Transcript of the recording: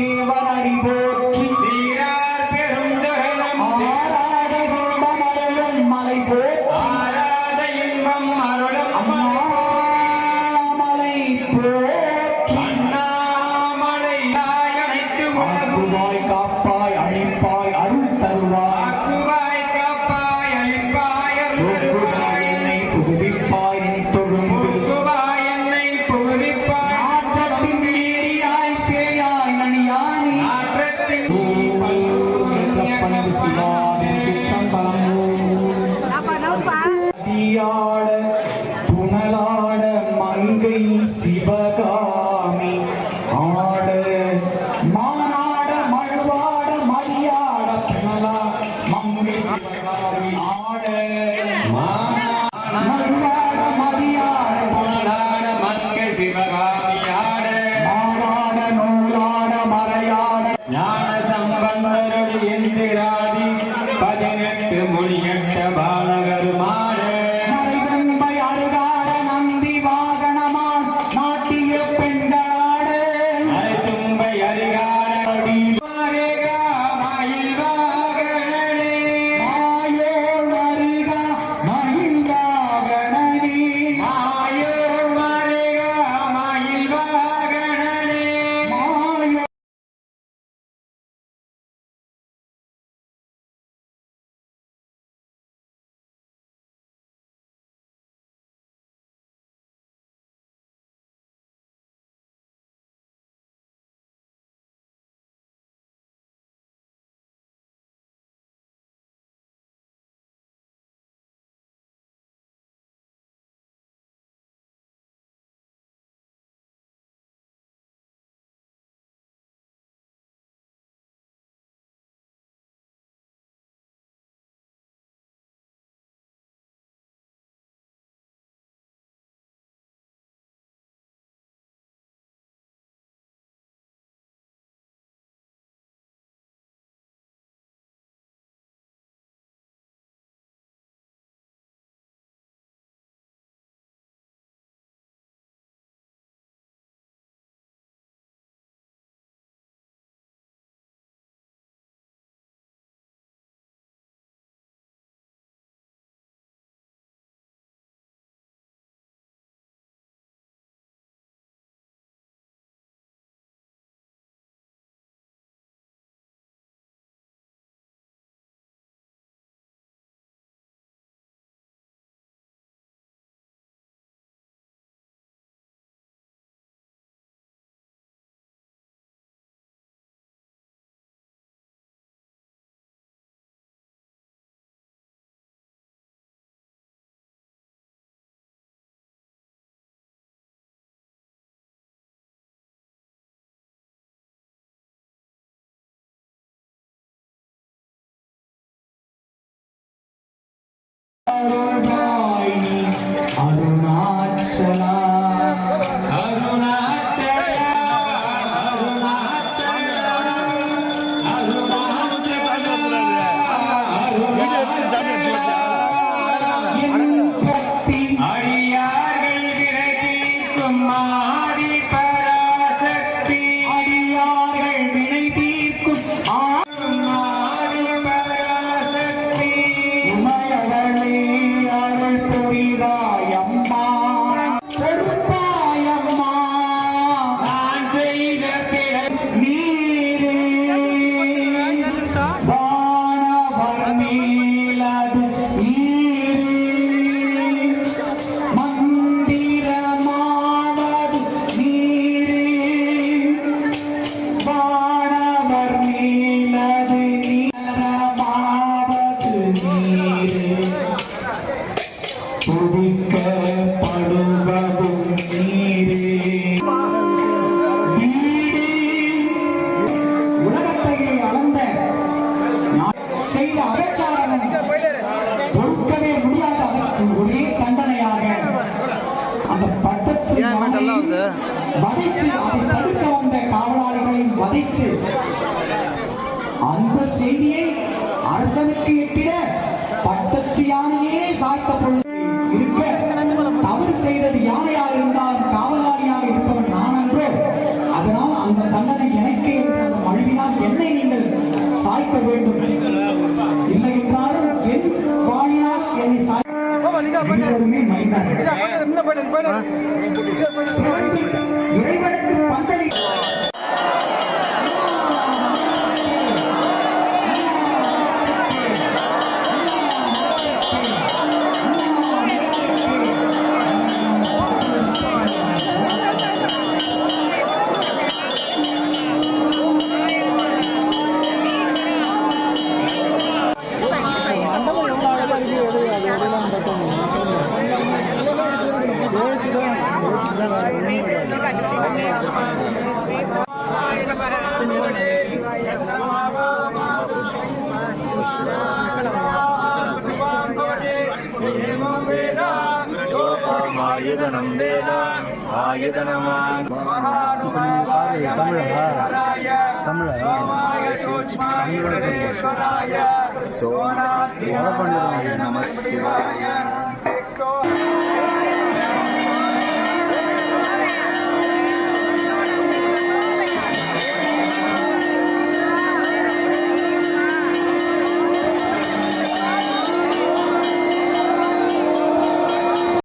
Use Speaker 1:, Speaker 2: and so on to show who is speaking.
Speaker 1: Banarimbo. அடியாட புனலாட மங்கை சிவகாமி. ஆட மானாட மழுவாட மரியாட புனலா மங்கை சிவகாமி. ஆட மழுவாட மரியாட
Speaker 2: மங்கை சிவகாமி.
Speaker 1: ஆட மானாட நூலாட மறையாட
Speaker 2: ஞான சம்பந்தரடி எந்திராதி. பதினெட்டு மொழியட்ட பாலகருமாட
Speaker 1: வதைத்து அந்த செய்தியை அரசனுக்கு எட்டிட பட்டத்து யானையே சாய்த்த பொழுது இருக்க தவறு செய்தது யானையாக இருந்தாலும் காவலாளியாக இருப்பவன் நான் அன்றோ. அதனால் அந்த தண்டனை எனக்கு என்ற அந்த மழுவினால் என்னை நீங்கள் சாய்க்க வேண்டும். இல்லை என்றாலும் என் வாழினால் என்னை சாய் இறைவனுக்கு பந்தலி
Speaker 2: ஆயுதனம் வேத ஆயுதனமான் சோமாய நம சிவாய